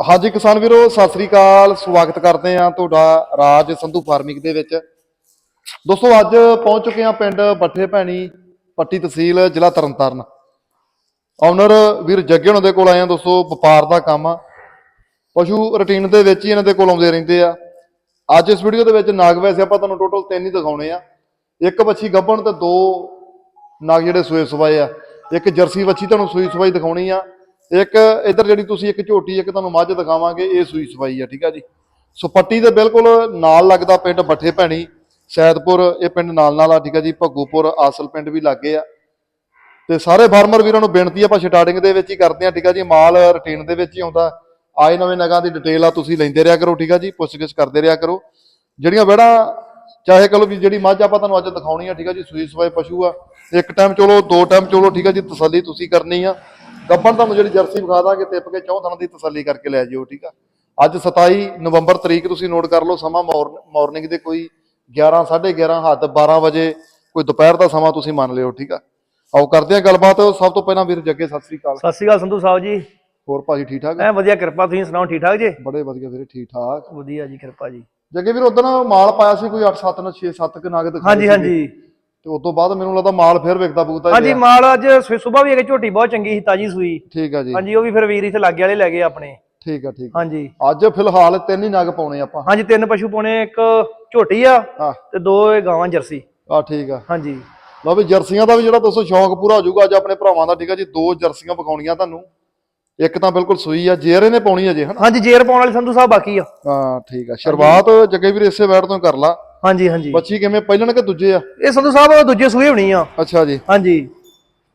ਹਾਂਜੀ ਕਿਸਾਨ ਵੀਰੋ, ਸਤਿ ਸ੍ਰੀ ਅਕਾਲ। ਸਵਾਗਤ ਕਰਦੇ ਆ ਤੁਹਾਡਾ ਰਾਜ ਸੰਧੂ ਫਾਰਮਿੰਗ ਦੇ ਵਿੱਚ। ਦੋਸਤੋ, ਅੱਜ ਪਹੁੰਚ ਚੁੱਕੇ ਆ ਪਿੰਡ ਬੱਠੇ ਭੈਣੀ ਪੱਟੀ ਤਹਿਸੀਲ, ਜ਼ਿਲ੍ਹਾ ਤਰਨਤਾਰਨ। ਓਨਰ ਵੀਰ ਜੱਗੇ ਉਹਨਾਂ ਦੇ ਕੋਲ ਆਏ ਆ ਦੋਸਤੋ, ਵਪਾਰ ਦਾ ਕੰਮ ਆ। ਪਸ਼ੂ ਰੁਟੀਨ ਦੇ ਵਿੱਚ ਹੀ ਇਹਨਾਂ ਦੇ ਕੋਲ ਆਉਂਦੇ ਰਹਿੰਦੇ ਆ। ਅੱਜ ਇਸ ਵੀਡੀਓ ਦੇ ਵਿੱਚ ਨਾਗ ਵੈਸੇ ਆਪਾਂ ਤੁਹਾਨੂੰ ਟੋਟਲ ਤਿੰਨ ਹੀ ਦਿਖਾਉਣੇ ਆ। ਇੱਕ ਵੱਛੀ ਗੱਭਣ ਤੇ ਦੋ ਨਾਗ ਜਿਹੜੇ ਸੂਏ ਸਵਾਏ ਆ। ਇੱਕ ਜਰਸੀ ਵੱਛੀ ਤੁਹਾਨੂੰ ਸੂਈ ਸਵਾਈ ਦਿਖਾਉਣੀ ਆ। ਇੱਕ ਇੱਧਰ ਜਿਹੜੀ ਤੁਸੀਂ ਇੱਕ ਝੋਟੀ, ਇੱਕ ਤੁਹਾਨੂੰ ਮੱਝ ਦਿਖਾਵਾਂਗੇ, ਇਹ ਸੂਈ ਸਫ਼ਾਈ ਆ, ਠੀਕ ਆ ਜੀ। ਸੋ ਪੱਟੀ ਦੇ ਬਿਲਕੁਲ ਨਾਲ ਲੱਗਦਾ ਪਿੰਡ ਬੱਠੇ ਭੈਣੀ, ਸੈਦਪੁਰ, ਇਹ ਪਿੰਡ ਨਾਲ ਨਾਲ ਆ, ਠੀਕ ਆ ਜੀ, ਭੱਗੂਪੁਰ, ਆਸਲ ਪਿੰਡ ਵੀ ਲੱਗੇ ਆ। ਤੇ ਸਾਰੇ ਫਾਰਮਰ ਵੀਰਾਂ ਨੂੰ ਬੇਨਤੀ ਆਪਾਂ ਸਟਾਰਟਿੰਗ ਦੇ ਵਿੱਚ ਹੀ ਕਰਦੇ ਆ, ਠੀਕ ਆ ਜੀ, ਮਾਲ ਰੁਟੀਨ ਦੇ ਵਿੱਚ ਹੀ ਆਉਂਦਾ। ਆਏ ਨਵੇਂ ਨਗਾਂ ਦੀ ਡਿਟੇਲ ਆ, ਤੁਸੀਂ ਲੈਂਦੇ ਰਿਹਾ ਕਰੋ, ਠੀਕ ਆ ਜੀ, ਪੁੱਛਗਿੱਛ ਕਰਦੇ ਰਿਹਾ ਕਰੋ। ਜਿਹੜੀਆਂ ਵੜਾ ਚਾਹੇ ਕਹੋ ਵੀ ਜਿਹੜੀ ਮੱਝ ਆਪਾਂ ਤੁਹਾਨੂੰ ਅੱਜ ਦਿਖਾਉਣੀ ਆ, ਠੀਕ ਆ ਜੀ, ਸੂਈ ਸਵਾਏ ਪਸ਼ੂ ਆ, ਇੱਕ ਟਾਈਮ ਚਲੋ, ਦੋ ਟਾਈਮ ਚਲੋ, ਠੀਕ ਆ ਜੀ, ਤਸੱਲੀ ਤੁਸੀਂ ਕਰਨੀ ਆ। ਗੱਬਣ ਤੁਹਾਨੂੰ ਜਿਹੜੀ ਜਰਸੀ ਵਿਖਾ ਦਾਂਗੇ ਟਿੱਪ ਕੇ ਚੌਂ ਥਣ ਦੀ ਤਸੱਲੀ ਕਰਕੇ ਲੈ ਜਿਓ ਠੀਕ ਆ? ਅੱਜ 27 ਨਵੰਬਰ ਤਰੀਕ ਤੁਸੀਂ ਨੋਟ ਕਰ ਲਓ ਸਮਾਂ ਮਾਰਨਿੰਗ ਦੇ ਕੋਈ 11 11:30 ਹੱਦ 12 ਵਜੇ ਕੋਈ ਦੁਪਹਿਰ ਦਾ ਸਮਾਂ ਤੁਸੀਂ ਮੰਨ ਲਿਓ ਠੀਕ ਆ? ਆਓ ਕਰਦੇ ਆ ਗੱਲਬਾਤ। ਸਭ ਤੋਂ ਪਹਿਲਾਂ ਵੀਰ ਜੱਗੇ ਸਤਿ ਸ੍ਰੀ ਅਕਾਲ। ਸਤਿ ਸ਼੍ਰੀ ਅਕਾਲ ਸੰਧੂ ਸਾਹਿਬ ਜੀ। ਹੋਰ ਭਾਜੀ ਠੀਕ ਠਾਕ? ਐ ਵਧੀਆ ਕਿਰਪਾ ਤੁਸੀਂ ਸੁਣਾਓ ਠੀਕ ਠਾਕ ਜੀ? ਬੜੇ ਵਧੀਆ ਵੀਰੇ ਠੀਕ ਠਾਕ। ਵਧੀਆ ਜੀ ਕਿਰਪਾ ਜੀ। ਜੱਗੇ ਵੀਰ ਉਦੋਂ ਮਾਲ ਪਾਇਆ ਸੀ ਕੋਈ 8 7 ਨਾਲ 6 7 ਕ ਨਾਗ ਹਾਂਜੀ। ਹਾਂਜੀ। ਤੇ ਉਸ ਤੋਂ ਬਾਅਦ ਮੈਨੂੰ ਲੱਗਦਾ ਮਾਲ ਫਿਰ ਵਿਕਦਾ ਹੀ ਹਾਂਜੀ। ਮਾਲ ਅੱਜ ਸਵੇਰ ਵੀ ਇੱਕ ਝੋਟੀ ਬਹੁਤ ਚੰਗੀ ਸੀ ਤਾਜੀ ਸੂਈ। ਠੀਕ ਆ ਜੀ। ਹਾਂਜੀ ਉਹ ਵੀ ਫਿਰ ਵੀਰ ਇੱਥੇ ਲਾਗੇ ਵਾਲੇ ਲੈ ਗਏ ਆਪਣੇ। ਠੀਕ ਆ ਠੀਕ ਆ। ਹਾਂਜੀ। ਅੱਜ ਫਿਲਹਾਲ ਤਿੰਨ ਹੀ ਨਗ ਪਾਉਣੇ ਆਪਾਂ। ਹਾਂਜੀ ਤਿੰਨ ਪਸ਼ੂ ਪਾਉਣੇ ਇੱਕ ਝੋਟੀ ਆ ਤੇ ਦੋ ਇਹ ਗਾਵਾਂ ਜਰਸੀ। ਆ ਠੀਕ ਆ। ਹਾਂਜੀ। ਲਓ ਵੀ ਜਰਸੀਆਂ ਦਾ ਵੀ ਜਿਹੜਾ ਦੋਸਤੋ ਸ਼ੌਂਕ ਪੂਰਾ ਹੋ ਜਾਊਗਾ ਅੱਜ ਆਪਣੇ ਭਰਾਵਾਂ ਦਾ ਠੀਕ ਆ ਜੀ ਦੋ ਜਰਸੀਆਂ ਵਿਖਾਉਣੀਆਂ ਤੁਹਾਨੂੰ। ਇੱਕ ਤਾਂ ਬਿਲਕੁਲ ਸੂਈ ਆ ਜੇਰੇ ਨੇ ਪਾਉਣੀ ਅਜੇ ਹਨਾ? ਹਾਂਜੀ ਜੇਰ ਪਾਉਣ ਵਾਲੇ ਸੰਧੂ ਸਾਹਿਬ ਬਾਕੀ ਆ। ਹਾਂ ਠੀਕ ਆ। ਸ਼ੁਰੂਆਤ ਜੱਗੇ ਵੀਰ ਇਸੇ ਬੈਠ ਤੋਂ ਕਰ ਲਾ। ਹਾਂਜੀ ਹਾਂਜੀ। ਬੱਚੀ ਕਿਵੇਂ? ਪਹਿਲਣ ਕਿ ਦੂਜੇ ਆ? ਇਹ ਸੰਧੂ ਸਾਹਿਬ ਦੂਜੇ ਸੂਏ ਹੋਣੀ ਆ। ਅੱਛਾ ਜੀ। ਹਾਂਜੀ।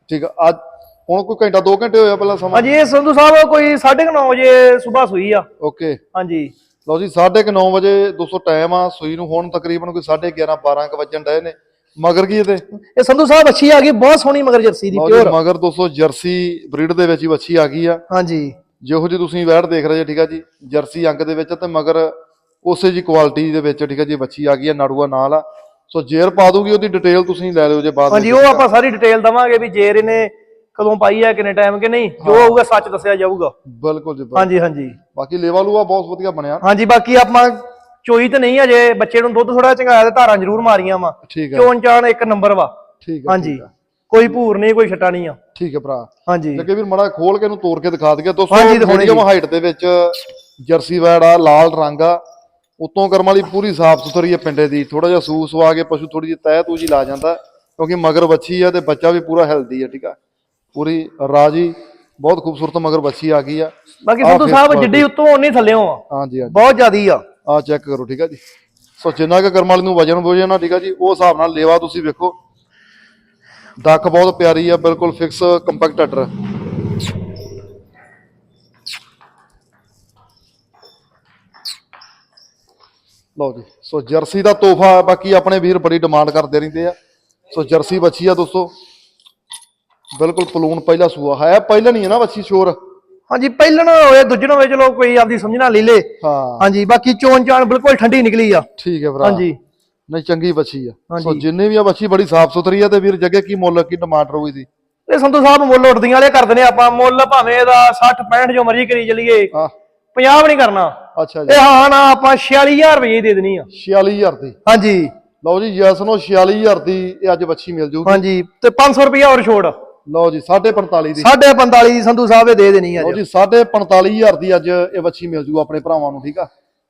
ਠੀਕ ਆ ਅੱਜ ਹੁਣ ਕੋਈ ਘੰਟਾ 2 ਘੰਟੇ ਹੋਇਆ ਪਹਿਲਾਂ ਸਮਾਂ? ਹਾਂਜੀ ਇਹ ਸੰਧੂ ਸਾਹਿਬ ਕੋਈ 9:30 ਵਜੇ ਸਵੇਰ ਸੂਈ ਆ। ਓਕੇ। ਹਾਂਜੀ। ਲਓ ਜੀ 9:30 ਵਜੇ 200 ਟਾਈਮ ਆ ਸੂਈ ਨੂੰ ਹੁਣ ਤਕਰੀਬਨ ਕੋਈ 11:30 12 ਕ ਵੱਜਣ ਡਏ ਨੇ। ਮਗਰ ਕੀ ਇਹਦੇ? ਇਹ ਸੰਧੂ ਸਾਹਿਬ ਅੱਛੀ ਆ ਗਈ ਬਹੁਤ ਸੋਹਣੀ ਮਗਰ ਜਰਸੀ ਦੀ ਪਿਓਰ। ਮਗਰ 200 ਜਰਸੀ ਬਰੀਡ ਦੇ ਵਿੱਚ ਹੀ ਵੱਛੀ ਆ ਗਈ ਆ। ਹਾਂਜੀ। ਜਿਹੋ ਜੀ ਤੁਸੀਂ ਵੈੜ ਦੇਖ ਰਹੇ ਜੀ ਠੀਕ ਆ ਜੀ ਜਰਸੀ ਅੰਕ ਦੇ ਵਿੱਚ ਤੇ ਮਗਰ ਉਸੇ ਜੀ ਕੁਆਲਿਟੀ ਦੇ ਵਿੱਚ ਠੀਕ ਆ ਜੀ ਵੱਛੀ ਆ ਗਈ ਆ ਨਾੜੂਆ ਨਾਲ ਆ। ਸੋ ਜੇਰ ਪਾ ਦੂਗੀ ਉਹਦੀ ਡਿਟੇਲ ਤੁਸੀਂ ਲੈ ਲਿਓ ਜੇ ਬਾਅਦ ਹਾਂਜੀ ਉਹ ਆਪਾਂ ਸਾਰੀ ਡਿਟੇਲ ਦਵਾਂਗੇ ਵੀ ਜੇਰ ਇਹਨੇ ਕਦੋਂ ਪਾਈ ਹੈ ਕਿੰਨੇ ਟਾਈਮ ਕਿ ਨਹੀਂ ਜੋ ਹੋਊਗਾ ਸੱਚ ਦੱਸਿਆ ਜਾਊਗਾ। ਬਿਲਕੁਲ ਜੀ। ਹਾਂਜੀ ਹਾਂਜੀ। ਬਾਕੀ ਲੇਵਾ ਲੂਆ ਬਹੁਤ ਵਧੀਆ ਬਣਿਆ। ਹਾਂਜੀ ਬਾਕੀ ਆਪਾਂ ਚੋਈ ਤੇ ਨਹੀਂ ਅਜੇ ਬੱਚੇ ਨੂੰ ਦੁੱਧ ਥੋੜਾ ਚੰਗਾਇਆ ਤੇ ਧਾਰਾਂ ਜ਼ਰੂਰ ਮਾਰੀਆਂ ਵਾ। ਠੀਕ ਆ ਚੋਣ ਚਾਣ ਇੱਕ ਨੰਬਰ ਵਾ। ਠੀਕ ਆ ਹਾਂਜੀ। ਆ, ਕੋਈ ਭੂਰ ਨਹੀਂ ਕੋਈ ਛਟਾ ਨਹੀਂ ਆ। ਠੀਕ ਹੈ ਭਰਾ। ਹਾਂਜੀ। ਲੱਗੇ ਵੀਰ ਮੜਾ ਖੋਲ ਕੇ ਇਹਨੂੰ ਤੋੜ ਕੇ ਦਿਖਾ ਦਈਏ। ਦੋਸਤੋ ਮੀਡੀਅਮ ਹਾਈਟ ਦੇ ਵਿੱਚ ਜਰਸੀ ਵੈੜ ਆ ਲਾਲ ਰੰਗ ਆ। ਉਤੋਂ ਕਰਮ ਵਾਲੀ ਪੂਰੀ ਸਾਫ਼ ਸੁਥਰੀ ਆ ਪਿੰਡੇ ਦੀ ਥੋੜਾ ਜਿਹਾ ਸੂ ਸਵਾ ਕੇ ਪਸ਼ੂ ਥੋੜੀ ਜਿਹੀ ਤਹਿ ਤੂਜੀ ਲਾ ਜਾਂਦਾ ਕਿਉਂਕਿ ਮਗਰ ਬੱਚੀ ਆ ਤੇ ਬੱਚਾ ਵੀ ਪੂਰਾ ਹੈਲਦੀ ਆ ਠੀਕ ਆ? ਪੂਰੀ ਰਾਜੀ ਬਹੁਤ ਖੂਬਸੂਰਤ ਮਗਰ ਬੱਚੀ ਆ ਗਈ ਆ। ਬਾਕੀ ਸੰਧੂ ਸਾਹਿਬ। ਜਿੱਡੀ ਉੱਤੋਂ ਉਨੀ ਥੱਲਿਓਂ ਆ। ਹਾਂਜੀ ਹਾਂਜੀ। ਬਹੁਤ ਜ਼ਿਆਦੀ ਆ। ਆ ਚੈੱਕ ਕਰੋ ਠੀਕ ਆ ਜੀ। ਸੋ ਜਿੰਨਾ ਕੁ ਕਰਮ ਵਾਲੀ ਨੂੰ ਵਜਨ ਵਜਨ ਆ ਠੀਕ ਆ ਜੀ ਉਹ ਹਿਸਾਬ ਨਾਲ ਲੇਵਾ ਤੁਸੀਂ ਵੇਖੋ। ਦੱਕ ਬਹੁਤ ਪਿਆਰੀ ਆ ਬਿਲਕੁਲ ਫਿਕਸ ਕੰਪੈਕਟ ਅਟਰ ਲਓ ਜੀ ਸੋ ਜਰਸੀ ਦਾ ਤੋਹਫਾ ਬਾਕੀ ਆਪਣੇ ਵੀਰ ਬੜੀ ਡਿਮਾਂਡ ਕਰਦੇ ਰਹਿੰਦੇ ਆ। ਸੋ ਜਰਸੀ ਬੱਚੀ ਆ ਦੋਸਤੋ। ਬਿਲਕੁਲ ਪਲੂਨ ਪਹਿਲਾ ਸੂਆ। ਹੈ ਪਹਿਲਾਂ ਨਹੀਂ ਹੈ ਨਾ ਬੱਚੀ ਸ਼ੋਰ ਹਾਂਜੀ ਪਹਿਲਣ ਹੋਏ ਦੂਜਣ ਹੋਏ ਚਲੋ ਕੋਈ ਆਪਦੀ ਸਮਝਣਾ ਲੈ ਲੇ। ਹਾਂ। ਹਾਂਜੀ ਬਾਕੀ ਚੋਣ ਚਾਣ ਬਿਲਕੁਲ ਠੰਡੀ ਨਿਕਲੀ ਆ। ਠੀਕ ਹੈ ਭਰਾ। ਹਾਂਜੀ। ਨਹੀਂ ਚੰਗੀ ਬੱਚੀ ਆ। ਸੋ। ਜਿੰਨੇ ਵੀ ਆ ਬੱਚੀ ਬੜੀ ਸਾਫ਼ ਸੁਥਰੀ ਆ ਤੇ ਵੀਰ ਜੱਗੇ ਕੀ ਮੁੱਲ ਕੀ ਡਿਮਾਂਡ ਰਹੂਗੀ ਦੀ ਇਹ ਸੰਧੂ ਸਾਹਿਬ ਮੁੱਲ ਉੱਠਦੀਆਂ ਵਾਲੇ ਕਰਦੇ ਨੇ ਆਪਾਂ। ਮੁੱਲ ਭਾਵੇਂ ਇਹਦਾ 60 65 ਜੋ ਮਰਜ਼ੀ ਕਰੀ ਚੱਲੀਏ। ਆ 50 ਵੀ ਨਹੀਂ ਕਰਨਾ। ਅੱਛਾ ਜੀ। ਇਹ ਹਾਂ ਨਾ ਆਪਾਂ 46000 ਰੁਪਏ ਦੇ ਦੇਣੀ ਆ। 46000 ਦੀ। ਹਾਂਜੀ। ਲਓ ਜੀ ਯੈਸ ਨੋ 46000 ਦੀ ਇਹ ਅੱਜ ਬੱਚੀ ਮਿਲ ਜੂਗੀ। ਹਾਂਜੀ ਤੇ 500 ਰੁਪਏ ਹੋਰ ਛੋੜ। ਲਓ ਜੀ 45 ਦੀ। 45 ਦੀ ਸੰਧੂ ਸਾਹਿਬ ਇਹ ਦੇ ਦੇਣੀ ਆ ਲਓ ਜੀ 45000 ਦੀ ਅੱਜ ਇਹ ਬੱਚੀ ਮਿਲ ਜੂ ਆਪਣੇ ਭਰਾਵਾਂ ਨੂੰ ਠੀਕ ਆ?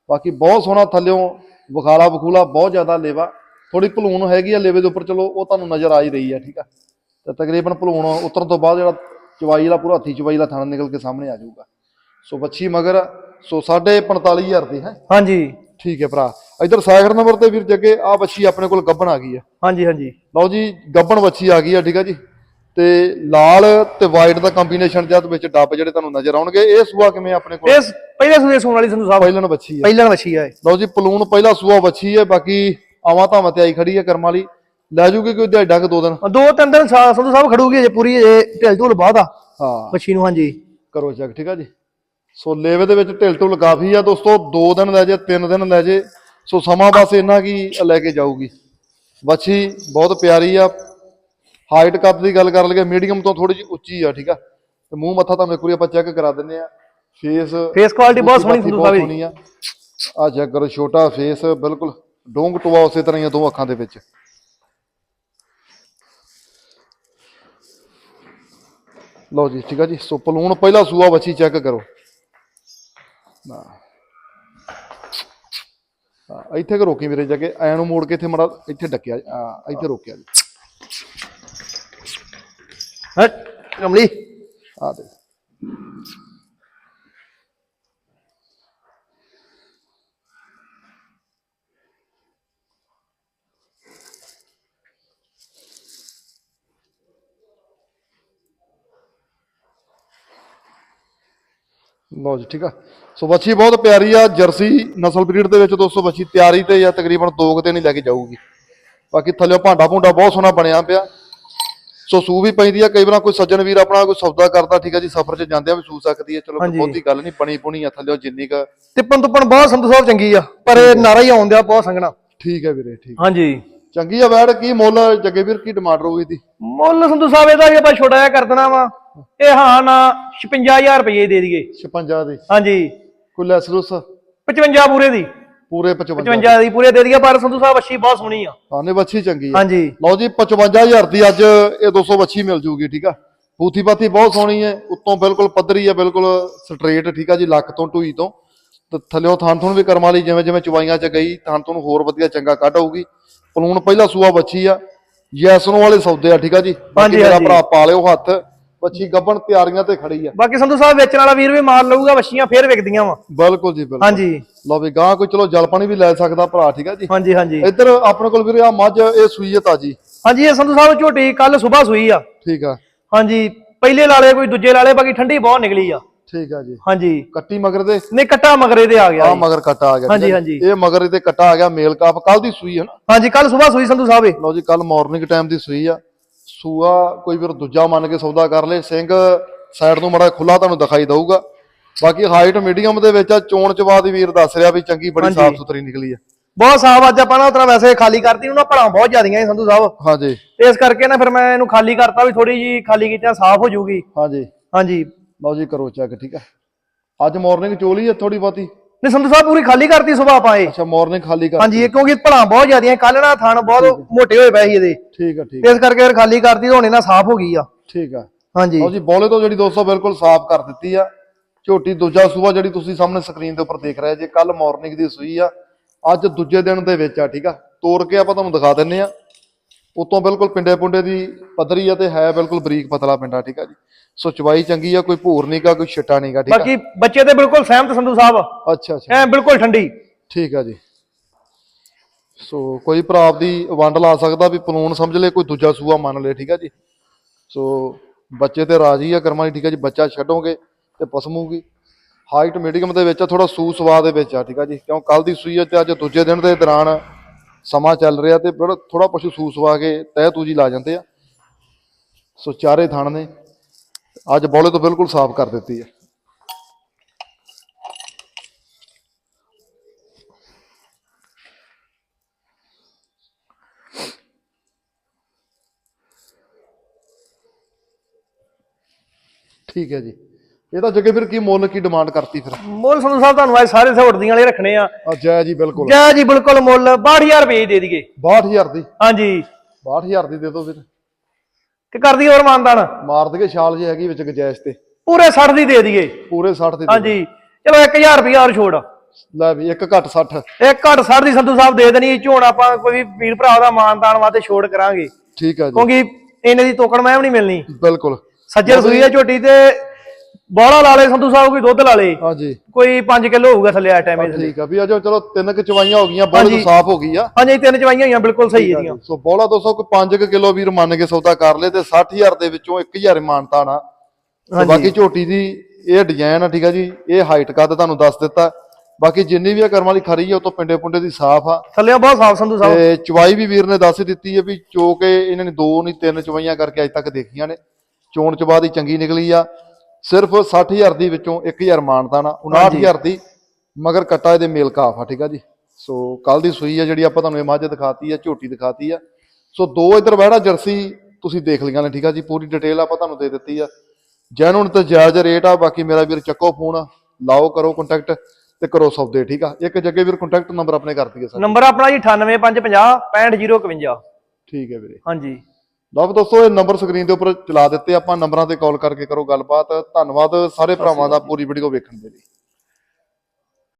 ਬਾਕੀ ਬਹੁਤ ਸੋਹਣਾ ਥੱਲਿਓਂ ਬਖਾਲਾ ਬਖੂਲਾ ਬਹੁਤ ਜ਼ਿਆਦਾ ਲੇਵਾ। ਥੋੜੀ ਭਲੂਣ ਹੈਗੀ ਆ ਲੇਵੇ ਦੇ ਉੱਪਰ ਚਲੋ ਉਹ ਤੁਹਾਨੂੰ ਨਜ਼ਰ ਆ ਹੀ ਰਹੀ ਆ ਠੀਕ ਆ? ਤੇ ਤਕਰੀਬਨ ਭਲੂਣ ਉਤਰਨ ਤੋਂ ਬਾਅਦ ਜਿਹੜਾ ਚਵਾਈ ਦਾ ਪੂਰਾ ਹੱਥੀ ਚਵਾਈ ਦਾ ਥਣ ਨਿਕਲ ਕੇ ਸਾਹਮਣੇ ਆ ਜਾਊਗਾ। ਸੋ ਬੱਚੀ ਮਗਰ ਸੋ 45000 ਦੀ ਹੈ। ਹਾਂਜੀ। ਠੀਕ ਹੈ ਭਰਾ। ਇਧਰ ਸਾਗਰ ਨੰਬਰ ਤੇ ਵੀਰ ਜੱਗੇ ਆ ਬੱਚੀ ਆਪਣੇ ਕੋਲ ਗੱਬਣ ਆ ਗਈ ਆ ਹਾਂਜੀ ਹਾਂਜੀ। ਲਓ ਜੀ ਗੱਬਣ ਬੱਚੀ ਆ ਗਈ ਆ ਠੀਕ ਆ ਜੀ। ਤੇ ਲਾਲ ਤੇ ਵਾਈਟ ਦਾ ਕੰਬੀਨੇਸ਼ਨ ਜਦ ਵਿੱਚ ਡੱਬ ਜਿਹੜੇ ਤੁਹਾਨੂੰ ਨਜ਼ਰ ਆਉਣਗੇ ਇਹ ਸੂਆ ਕਿਵੇਂ ਆਪਣੇ ਕੋਲ? ਇਹ ਪਹਿਲੇ ਸੂਏ ਸੂਣ ਵਾਲੀ ਸੰਧੂ ਸਾਹਿਬ। ਪਹਿਲਣ ਬੱਚੀ ਆ ਪਹਿਲਾਂ ਵਛੀ ਆ ਲਓ ਜੀ ਪਲੂਨ ਪਹਿਲਾ ਸੂਆ ਬੱਚੀ ਹੈ ਬਾਕੀ ਆਵਾਂ ਤੇ ਆਈ ਖੜੀ ਹੈ ਕਰਮ ਵਾਲੀ। ਲੈ ਜੂਗੀ ਕੋਈ ਦਿਹਾੜਾ ਕਿ ਦੋ ਦਿਨ? ਦੋ ਤਿੰਨ ਦਿਨ ਸੰਧੂ ਸਾਹਿਬ ਖੜੂਗੀ ਜੇ ਪੂਰੀ ਇਹ ਢਿਲ ਢੁਲ ਬਾਅਦ ਆ। ਹਾਂ। ਵਛੀ ਨੂੰ ਹਾਂਜੀ। ਕਰੋ ਚੈੱਕ ਠੀਕ ਆ ਜੀ। ਸੋ ਲੇਵੇ ਦੇ ਵਿੱਚ ਢਿਲ ਢੁਲ ਕਾਫੀ ਆ ਦੋਸਤੋ ਦੋ ਦਿਨ ਲੈ ਜੇ ਤਿੰਨ ਦਿਨ ਲੈ ਜੇ ਸੋ ਸਮਾਂ ਬਸ ਇੰਨਾ ਕੀ ਲੈ ਕੇ ਜਾਊਗੀ। ਬੱਚੀ ਬਹੁਤ ਪਿਆਰੀ ਆ। ਹਾਈਟ ਕੱਦ ਦੀ ਗੱਲ ਕਰ ਲਈਏ ਮੀਡੀਅਮ ਤੋਂ ਥੋੜੀ ਜਿਹੀ ਉੱਚੀ ਆ ਠੀਕ ਆ। ਤੇ ਮੂੰਹ ਮੱਥਾ ਤਾਂ ਵਾਰੀ ਆਪਾਂ ਚੈੱਕ ਕਰਾ ਦਿੰਨੇ ਆ। ਫੇਸ ਫੇਸ ਕੁਆਲਿਟੀ ਬਹੁਤ ਸੋਹਣੀ ਸੰਧੂ ਸਾਹਿਬ ਸੋਹਣੀ ਆ। ਚੈੱਕ ਕਰੋ ਛੋਟਾ ਫੇਸ ਬਿਲਕੁਲ ਡੋਂਗ ਟੁਆ ਉਸੇ ਤਰ੍ਹਾਂ ਹੀ ਦੋ ਅੱਖਾਂ ਦੇ ਵਿੱਚ। ਲਓ ਜੀ ਠੀਕ ਆ ਜੀ ਸੋ ਪਲੂਣ ਪਹਿਲਾ ਸੂਆ ਬੱਚੀ ਚੈੱਕ ਕਰੋ। ਨਾ ਹਾਂ, ਇੱਥੇ ਕਿ ਰੋਕੀ ਮੇਰੇ ਜਗੇ ਐ ਨੂੰ ਮੋੜ ਕੇ ਇੱਥੇ ਮੜਾ ਇੱਥੇ ਡੱਕਿਆ ਆ, ਇੱਥੇ ਰੋਕਿਆ ਜੀ। ਹਟ ਕਮਲੀ ਆ ਦੇ ਲਓ ਜੀ ਠੀਕ ਆ। ਸੋ ਬੱਚੀ ਬਹੁਤ ਪਿਆਰੀ ਆ ਜਰਸੀ ਨਸਲ ਬਰੀਡ ਦੇ ਵਿੱਚ ਦੋਸਤੋ ਬੱਚੀ ਤਿਆਰੀ ਤੇ ਜਾਂ ਤਕਰੀਬਨ 2 ਦਿਨ ਹੀ ਲੈ ਕੇ ਜਾਊਗੀ। ਬਾਕੀ ਥੱਲੇ ਭਾਂਡਾ ਭੁੰਡਾ ਬਹੁਤ ਸੋਹਣਾ ਬਣਿਆ ਪਿਆ। ਸੋ ਸੂ ਵੀ ਪੈਂਦੀ ਆ ਕਈ ਵਾਰ ਕੋਈ ਸੱਜਣ ਵੀਰ ਆਪਣਾ ਕੋਈ ਸੌਦਾ ਕਰਦਾ ਠੀਕ ਆ ਜੀ ਸਫ਼ਰ 'ਚ ਜਾਂਦੇ ਆ ਵੀ ਸੂ ਸਕਦੀ ਹੈ ਚਲੋ। ਬਹੁਤੀ ਗੱਲ ਨਹੀਂ ਬਣੀ ਪੁਣੀ ਆ ਥੱਲੇ ਜਿੰਨੀ ਕ ਟਿੱਪਣ ਟੁੱਪਣ ਬਹੁਤ ਸੰਧੂ ਸਾਹਿਬ ਚੰਗੀ ਆ ਪਰ ਇਹ ਨਾਰਾ ਹੀ ਆਉਂਦਿਆ ਬਹੁਤ ਸੰਗਣਾ ਠੀਕ ਹੈ ਵੀਰੇ ਠੀਕ ਹਾਂਜੀ। ਚੰਗੀ ਆ ਵੈੜ ਕੀ ਮੁੱਲ ਜੱਗੇ ਵੀਰ ਕੀ ਡਿਮਾਂਡ ਰਹੂਗੀ ਦੀ ਮੁੱਲ ਸੰਧੂ ਸਾਹਿਬ ਇਹਦਾ ਜੇ ਆਪਾਂ ਛੋਟਾ ਜਿਹਾ ਕਰ ਦੇਣਾ ਵਾ। ਇਹ ਹਾਂ ਨਾ 56000 ਰੁਪਏ ਦੇ ਦਈਏ। 56 ਦੀ। ਹਾਂਜੀ। ਕੋਈ ਲੈਸ ਲੁਸ 55 ਪੂਰੇ ਦੀ। ਪੂਰੇ 55 55 ਦੀ ਪੂਰੇ ਦੇ ਦਈਏ। ਪਰ ਸੰਧੂ ਸਾਹਿਬ ਅੱਛੀ ਬਹੁਤ ਸੋਹਣੀ ਆ। ਆਨੇ ਬੱਚੀ ਚੰਗੀ ਆ। ਹਾਂਜੀ। ਲਓ ਜੀ 55000 ਦੀ ਅੱਜ ਇਹ 200 ਬੱਚੀ ਮਿਲ ਜੂਗੀ ਠੀਕ ਆ? ਪੂਥੀ ਪਾਥੀ ਬਹੁਤ ਸੋਹਣੀ ਹੈ। ਉੱਤੋਂ ਬਿਲਕੁਲ ਪੱਧਰੀ ਹੈ ਬਿਲਕੁਲ ਸਟ੍ਰੇਟ ਠੀਕ ਆ ਜੀ ਲੱਕ ਤੋਂ ਢੂਈ ਤੋਂ। ਤੇ ਥੱਲਿਓਂ ਥਾਂ ਥੁਣ ਵੀ ਕਰਮਾ ਲਈ ਜਿਵੇਂ ਜਿਵੇਂ ਚੁਬਾਈਆਂ ਚ ਗਈ ਥਾਂ ਤੋਂ ਹੋਰ ਵਧੀਆ ਚੰਗਾ ਕੱਢ ਆਊਗੀ। ਪਲੂਣ ਪਹਿਲਾ ਸੂਆ ਬੱਚੀ ਆ। ਯੈਸ ਨੂੰ ਵਾਲੇ ਸੌਦੇ ਆ ਠੀਕ ਆ ਜੀ। ਬਾਕੀ ਮੇਰਾ। ਭਰਾ ਪਾ ਲਿਓ ਹੱਥ। ਬੱਚੀ ਗੱਬਣ ਤਿਆਰੀਆਂ ਤੇ ਖੜੀ ਆ। ਬਾਕੀ ਸੰਧੂ ਸਾਹਿਬ ਵੇਚਣ ਵਾਲਾ ਵੀਰ ਵੀ ਮਾਰ ਲਊਗਾ ਵੱਛੀਆਂ ਫੇਰ ਵਿਕਦੀਆਂ ਵਾ। ਬਿਲਕੁਲ ਜੀ ਬਿਲਕੁਲ। ਹਾਂਜੀ। ਲਓ ਵੀ ਗਾਂ ਕੋਈ ਚਲੋ ਜਲ ਪਾਣੀ ਵੀ ਲੈ ਸਕਦਾ ਭਰਾ ਠੀਕ ਆ ਜੀ? ਹਾਂਜੀ ਹਾਂਜੀ। ਇੱਧਰ ਆਪਣੇ ਕੋਲ ਵੀਰੇ ਆ ਮੱਝ ਇਹ ਸੂਈ ਹੈ ਤਾਜੀ। ਹਾਂਜੀ ਇਹ ਸੰਧੂ ਸਾਹਿਬ ਝੋਟੀ ਕੱਲ ਸਵੇਰ ਸੂਈ ਆ। ਠੀਕ ਆ। ਹਾਂਜੀ ਪਹਿਲੇ ਲਾਲੇ ਕੋਈ ਦੂਜੇ ਲਾਲੇ ਬਾਕੀ ਠੰਡੀ ਬਹੁਤ ਨਿਕਲੀ ਆ। ਠੀਕ ਆ ਜੀ। ਹਾਂਜੀ। ਕੱਟੀ ਮਗਰ ਦੇ? ਨਹੀਂ ਕੱਟਾ ਮਗਰੇ ਦੇ ਆ ਗਿਆ ਆ। ਮਗਰ ਕੱਟਾ ਆ ਗਿਆ ਹਾਂਜੀ, ਆ। ਹਾਂਜੀ। ਇਹ ਮਗਰ ਇਹਦੇ ਕੱਟਾ ਆ ਗਿਆ ਮੇਲ ਕਾਪ। ਕੱਲ ਦੀ ਸੂਈ ਹੈ ਨਾ? ਹਾਂਜੀ ਕੱਲ ਸਵੇਰ ਸੂਈ ਸੰਧੂ ਸਾਹਿਬ। ਲਓ ਜੀ ਕੱਲ ਮਾਰਨਿੰਗ ਟਾਈਮ ਦੀ ਸੂਈ ਆ। ਸੂਆ ਕੋਈ ਵੀਰ ਦੂਜਾ ਮੰਨ ਕੇ ਸੌਦਾ ਕਰ ਲੇ ਸਿੰਘ ਸਾਈਡ ਨੂੰ ਮੜਾ ਖੁੱਲਾ ਤੁਹਾਨੂੰ ਦਿਖਾਈ ਦਊਗਾ। ਬਾਕੀ ਹਾਈਟ ਮੀਡੀਅਮ ਦੇ ਵਿੱਚ ਆ ਚੋਣ ਚਵਾ ਦੀ ਵੀਰ ਦੱਸ ਰਿਹਾ ਵੀ ਚੰਗੀ ਬੜੀ। ਸਾਫ਼ ਸੁਥਰੀ ਨਿਕਲੀ ਆ। ਬਹੁਤ ਸਾਫ਼ ਅੱਜ ਆਪਾਂ ਨਾ ਉਤਰਾ ਵੈਸੇ ਖਾਲੀ ਕਰਤੀ ਨੂੰ ਨਾ ਭਲਾ ਬਹੁਤ ਜ਼ਿਆਦੀਆਂ ਸੰਧੂ ਸਾਹਿਬ। ਹਾਂਜੀ। ਇਸ ਕਰਕੇ ਨਾ ਫਿਰ ਮੈਂ ਇਹਨੂੰ ਖਾਲੀ ਕਰਤਾ ਵੀ ਥੋੜੀ ਜੀ ਖਾਲੀ ਕੀਤਾ ਸਾਫ਼ ਹੋ ਜਾਊਗੀ। ਹਾਂਜੀ। ਹਾਂਜੀ। ਲਓ ਜੀ ਕਰੋ ਚੈੱਕ ਠੀਕ ਆ। ਅੱਜ ਮਾਰਨਿੰਗ ਚੋਲੀ ਆ ਥੋੜੀ ਬਹੁਤੀ। ਨਹੀਂ ਸੰਧੂ ਸਾਹਿਬ ਪੂਰੀ ਖਾਲੀ ਕਰਤੀ ਸਵੇਰ ਆਪਾਂ ਇਹ। ਅੱਛਾ ਮਾਰਨਿੰਗ ਖਾਲੀ ਕਰ ਹਾਂਜੀ ਇਹ ਕਿਉਂਕਿ ਭਲਾ ਬਹੁਤ ਜ਼ਿਆਦੀਆਂ ਕੱਲ ਨਾ ਥਣ ਬਹੁਤ ਮੋਟੇ ਹੋਏ ਪਏ ਸੀ ਇਹਦੇ। ਠੀਕ ਆ ਠੀਕ ਇਸ ਕਰਕੇ ਫਿਰ ਖਾਲੀ ਕਰਤੀ ਹੁਣ ਇਹਨਾਂ ਸਾਫ਼ ਹੋ ਗਈ ਆ। ਠੀਕ ਆ ਹਾਂਜੀ। ਲਓ ਜੀ ਬੋਲੇ ਤੋਂ ਜਿਹੜੀ 200 ਬਿਲਕੁਲ ਸਾਫ਼ ਕਰ ਦਿੱਤੀ ਆ। ਝੋਟੀ ਦੂਜਾ ਸੂਆ ਜਿਹੜੀ ਤੁਸੀਂ ਸਾਹਮਣੇ ਸਕਰੀਨ ਦੇ ਉੱਪਰ ਦੇਖ ਰਹੇ ਜੇ ਕੱਲ ਮਾਰਨਿੰਗ ਦੀ ਸੂਈ ਆ। ਅੱਜ ਦੂਜੇ ਦਿਨ ਦੇ ਵਿੱਚ ਆ ਠੀਕ ਆ। ਤੋੜ ਕੇ ਆਪਾਂ ਤੁਹਾਨੂੰ ਦਿਖਾ ਦਿੰਨੇ ਆ। ਉਤੋਂ ਬਿਲਕੁਲ ਪਿੰਡੇ ਪੁੰਡੇ ਦੀ ਪੱਧਰੀ ਆ ਤੇ ਹੈ ਬਿਲਕੁਲ ਬਰੀਕ ਪਤਲਾ ਪਿੰਡਾ ਠੀਕ ਆ ਜੀ। ਸੋ ਚਵਾਈ ਚੰਗੀ ਆ ਕੋਈ ਭੂਰ ਨਹੀਂਗਾ ਕੋਈ ਛਿੱਟਾ ਨਹੀਂਗਾ ਠੀਕ ਆ। ਬਾਕੀ ਬੱਚੇ ਤੇ ਬਿਲਕੁਲ ਸਹਿਮਤ ਸੰਧੂ ਸਾਹਿਬ। ਅੱਛਾ ਅੱਛਾ। ਐ ਬਿਲਕੁਲ ਠੰਡੀ। ਠੀਕ ਆ ਜੀ। ਸੋ ਕੋਈ ਭਰਾ ਆਪਦੀ ਵੰਡ ਲਾ ਸਕਦਾ ਵੀ ਪਲੂਣ ਸਮਝ ਲੈ ਕੋਈ ਦੂਜਾ ਸੂਆ ਮੰਨ ਲੈ ਠੀਕ ਆ ਜੀ। ਸੋ ਬੱਚੇ ਤੇ ਰਾਜੀ ਆ ਕਰਮਾਂ ਦੀ ਠੀਕ ਆ ਜੀ। ਬੱਚਾ ਛੱਡੋਗੇ ਤੇ ਪਸਮੂਗੀ। ਹਾਈਟ ਮੀਡੀਅਮ ਦੇ ਵਿੱਚ ਥੋੜਾ ਸੂ ਸਵਾ ਦੇ ਵਿੱਚ ਆ ਠੀਕ ਆ ਜੀ। ਕਿਉਂ ਕੱਲ ਦੀ ਸੂਈ ਆ ਤੇ ਅੱਜ ਦੂਜੇ ਦਿਨ ਦੇ ਦੌਰਾਨ ਸਮਾਂ ਚੱਲ ਰਿਹਾ ਤੇ ਬੜਾ ਥੋੜਾ ਪਸ਼ੂ ਸੂਸਵਾ ਕੇ ਤਹਿ ਤੂਜੀ ਲਾ ਜਾਂਦੇ ਆ। ਸੋ ਚਾਰੇ ਥਣ ਨੇ। ਅੱਜ ਬੋਲੇ ਤੋਂ ਬਿਲਕੁਲ ਸਾਫ਼ ਕਰ ਦਿੱਤੀ ਹੈ ਠੀਕ ਹੈ ਜੀ। ਇਹਦਾ ਜੱਗੇ ਫਿਰ ਕੀ ਮੁੱਲ ਕੀ ਡਿਮਾਂਡ ਕਰਤੀ ਫਿਰ? ਮੁੱਲ ਸੰਧੂ ਸਾਹਿਬ ਤੁਹਾਨੂੰ ਅੱਜ ਸਾਰੇ ਸੌੜਦੀਆਂ ਵਾਲੇ ਰੱਖਣੇ ਆ। ਆ ਜੈ ਜੀ ਬਿਲਕੁਲ। ਜੈ ਜੀ ਬਿਲਕੁਲ ਮੁੱਲ 62000 ਰੁਪਏ ਦੇ ਦਈਏ। 62000 ਦੀ? ਹਾਂਜੀ। 62000 ਦੀ ਦੇ ਦਿਓ ਫਿਰ। ਕਿ ਕਰਦੀ ਹੋਰ ਮਾਨਦਾਨ। ਮਾਰ ਦਗੇ ਛਾਲ ਜੇ ਹੈਗੀ ਵਿੱਚ ਗਜੈਸ਼ ਤੇ। ਪੂਰੇ 60 ਦੀ ਦੇ ਦਈਏ। ਪੂਰੇ 60 ਦੀ ਹਾਂਜੀ। ਚਲੋ 1000 ਰੁਪਏ ਹੋਰ ਛੋੜ। ਲੈ ਵੀ ਇੱਕ ਘੱਟ 60 ਇੱਕ ਘੱਟ 60 ਦੀ ਸੰਧੂ ਸਾਹਿਬ ਦੇ ਦੇਣੀ ਝੋਣ ਆਪਾਂ ਕੋਈ ਵੀ ਵੀਰ ਭਰਾ ਦਾ ਮਾਨਦਾਨ ਵਾਸਤੇ ਛੋੜ ਕਰਾਂਗੇ। ਠੀਕ ਹੈ ਜੀ। ਕਿਉਂਕਿ ਇਹਨੇ ਦੀ ਤੋਕੜ ਮੈਂ ਵੀ ਨਹੀਂ ਮਿਲਣੀ। ਬਿਲਕੁਲ। ਸੱਜਰ ਸੂਈ ਝੋਟੀ ਤੇ ਬੋਲਾ ਲਾ ਲੇ ਸੰਧੂ ਸਾਹਿਬ ਕੋਈ ਦੁੱਧ ਲਾ ਲੇ ਹਾਂਜੀ। ਕੋਈ 5 ਕਿਲੋ ਹੋਊਗਾ ਥੱਲੇ ਆ ਟਾਈਮ ਠੀਕ ਆ ਵੀ ਅਜੋ ਚਲੋ ਤਿੰਨ ਕੁ ਚਵਾਈਆਂ ਹੋ ਗਈਆਂ ਬਹੁਤ। ਸਾਫ਼ ਹੋ ਗਈ ਆ। ਹਾਂਜੀ ਤਿੰਨ ਚਵਾਈਆਂ ਹੋਈਆਂ ਬਿਲਕੁਲ ਸਹੀ ਇਹਦੀਆਂ ਸੋ ਬੋਲਾ 200 ਕੋਈ 5 ਕਿਲੋ ਵੀਰ ਮੰਨ ਕੇ ਸੌਦਾ ਕਰ ਲੇ ਤੇ 60000 ਦੇ ਵਿੱਚੋਂ 1000 ਮਾਨਤਾ ਨਾ। ਬਾਕੀ ਝੋਟੀ ਦੀ ਇਹ ਡਿਜ਼ਾਈਨ ਆ ਠੀਕ ਆ ਜੀ। ਇਹ ਹਾਈਟ ਕੱਦ ਤੁਹਾਨੂੰ ਦੱਸ ਦਿੱਤਾ। ਬਾਕੀ ਜਿੰਨੀ ਵੀ ਆ ਕਰਮ ਵਾਲੀ ਖਰੀ ਆ ਉਹ ਤੋਂ ਪਿੰਡੇ ਪੁੰਡੇ ਦੀ ਸਾਫ਼ ਆ। ਥੱਲੇ ਬਹੁਤ ਸਾਫ਼ ਸੰਧੂ ਸਾਹਿਬ। ਤੇ ਚਵਾਈ ਵੀ ਵੀਰ ਨੇ ਦੱਸ ਹੀ ਦਿੱਤੀ ਹੈ ਵੀ ਚੋ ਕੇ ਇਹਨਾਂ ਨੇ ਦੋ ਨਹੀਂ ਤਿੰਨ ਚਵਾਈਆਂ ਕਰਕੇ ਅੱਜ ਤੱਕ ਦੇਖੀਆਂ ਨੇ। ਚੋਣ ਚਵਾ ਦੀ ਚੰਗੀ ਨਿਕਲੀ ਆ। ਸਿਰਫ 60000 ਦੀ ਵਿੱਚੋਂ 1000 ਮਾਨਤਾ ਨਾ 59000 ਦੀ ਮਗਰ ਕੱਟਾ ਇਹਦੇ ਮੇਲ ਕਾਫ ਆ ਠੀਕ ਆ ਜੀ? ਸੋ ਕੱਲ ਦੀ ਸੂਈ ਆ ਜਿਹੜੀ ਆਪਾਂ ਤੁਹਾਨੂੰ ਇਹ ਮੱਝ ਦਿਖਾਤੀ ਆ ਝੋਟੀ ਦਿਖਾਤੀ ਆ। ਸੋ ਦੋ ਇਧਰ ਬਹਿੜਾ ਜਰਸੀ ਤੁਸੀਂ ਦੇਖ ਲਈਆਂ ਨੇ ਠੀਕ ਆ ਜੀ? ਪੂਰੀ ਡਿਟੇਲ ਆਪਾਂ ਤੁਹਾਨੂੰ ਦੇ ਦਿੱਤੀ ਆ। ਜੈਨੂਨ ਤੇ ਜਾਇਜ਼ ਰੇਟ ਆ ਬਾਕੀ ਮੇਰਾ ਵੀਰ ਚੱਕੋ ਫੋਨ ਲਾਓ ਕਰੋ ਕੰਟੈਕਟ ਤੇ ਕਰੋ ਸੌਦੇ ਠੀਕ ਆ? ਇੱਕ ਜੱਗੇ ਵੀਰ ਕੰਟੈਕਟ ਨੰਬਰ ਆਪਣੇ ਕਰ ਦਈਏ ਸਰ। ਨੰਬਰ ਆਪਣਾ ਜੀ 98550 65051 ਠੀਕ ਹੈ ਵੀਰੇ। ਹਾਂਜੀ। ਲਓ ਵੀ ਦੋਸਤੋ, ਇਹ ਨੰਬਰ ਸਕਰੀਨ ਦੇ ਉੱਪਰ ਚਲਾ ਦਿੱਤੇ ਆਪਾਂ ਨੰਬਰਾਂ ਤੇ ਕਾਲ ਕਰਕੇ ਕਰੋ ਗੱਲਬਾਤ। ਧੰਨਵਾਦ ਸਾਰੇ ਭਰਾਵਾਂ ਦਾ ਪੂਰੀ ਵੀਡੀਓ ਵੇਖਣ ਦੇ ਲਈ।